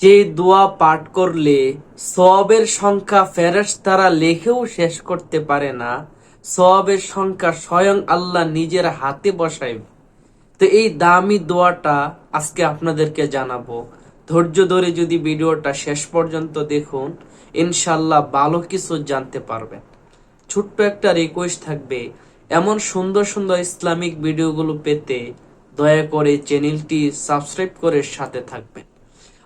যে দোয়া পাঠ করলে সবের সংখ্যা ফেরেস তারা লেখেও শেষ করতে পারে না সবের সংখ্যা স্বয়ং আল্লাহ নিজের হাতে বসাইবে তো এই দামি দোয়াটা আজকে আপনাদেরকে জানাব। ধৈর্য ধরে যদি ভিডিওটা শেষ পর্যন্ত দেখুন ইনশাল্লাহ ভালো কিছু জানতে পারবেন। ছোট্ট একটা রিকোয়েস্ট থাকবে, এমন সুন্দর সুন্দর ইসলামিক ভিডিওগুলো পেতে দয়া করে চ্যানেলটি সাবস্ক্রাইব করে সাথে থাকবেন।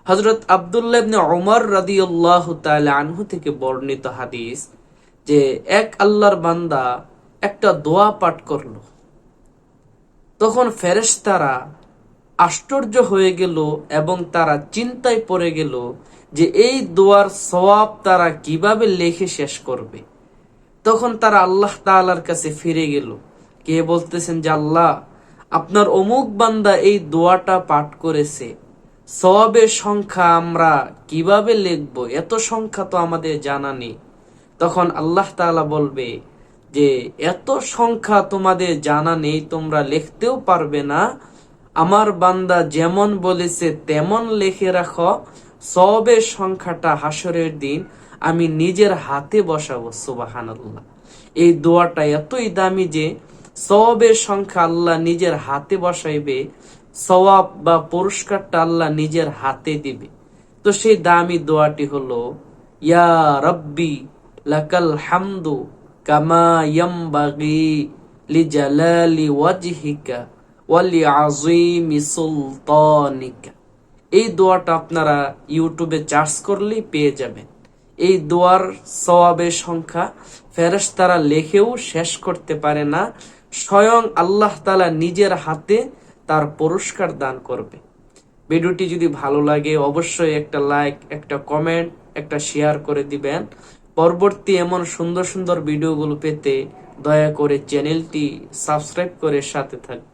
হজরত আবদুল্লাহ ইবনে ওমর রাদিয়াল্লাহু তাআলা আনহু থেকে বর্ণিত হাদিস যে এক আল্লাহর বান্দা একটা দোয়া পাঠ করল। তখন ফেরেশতারা আশ্চর্য হয়ে গেল এবং তারা চিন্তায় পড়ে গেল যে এই দোয়ার সওয়াব তারা কীভাবে লেখে শেষ করবে। তখন তারা আল্লাহ তাআলার কাছে ফিরে গেল। কে বলতেছেন যে, আল্লাহ, আপনার অমুক বান্দা এই দোয়াটা পাঠ করেছে সওয়াবের সংখ্যা আমরা কীভাবে লিখব? এত সংখ্যা তো আমাদের জানা নেই। তখন আল্লাহ তাআলা বলবে যে, এত সংখ্যা তোমাদের জানা নেই, তোমরা লিখতেও পারবে না। আমার বান্দা যেমন বলেছে, তেমন লিখে রাখো। সবের সংখ্যাটা হাসরের দিন আমি নিজের হাতে বসাবো সুবাহান এই দোয়াটা এতই দামি যে সবের সংখ্যা আল্লাহ নিজের হাতে বসাইবে। সওয়াব বা পুরস্কারটা আল্লাহ নিজের হাতে দিবে। তো সেই দামি দোয়াটি হলো, ইয়া রব্বি লাকাল হামদু কামা ইয়ামবাগি লিজালালি ওয়াজহিকা ওয়ালি আজিমি সুলতানিকা। এই দোয়াটা আপনারা ইউটিউবে চার্জ করলেই পেয়ে যাবেন। এই দোয়ার সওয়াবের সংখ্যা ফেরেশ তারা লেখেও শেষ করতে পারে না। স্বয়ং আল্লাহ তালা নিজের হাতে তার পুরস্কার দান করবে। ভিডিওটি যদি ভালো লাগে, অবশ্যই একটা লাইক, একটা কমেন্ট, একটা শেয়ার করে দিবেন। পরবর্তী এমন সুন্দর সুন্দর ভিডিওগুলো পেতে দয়া করে চ্যানেলটি সাবস্ক্রাইব করে সাথে থাকবেন।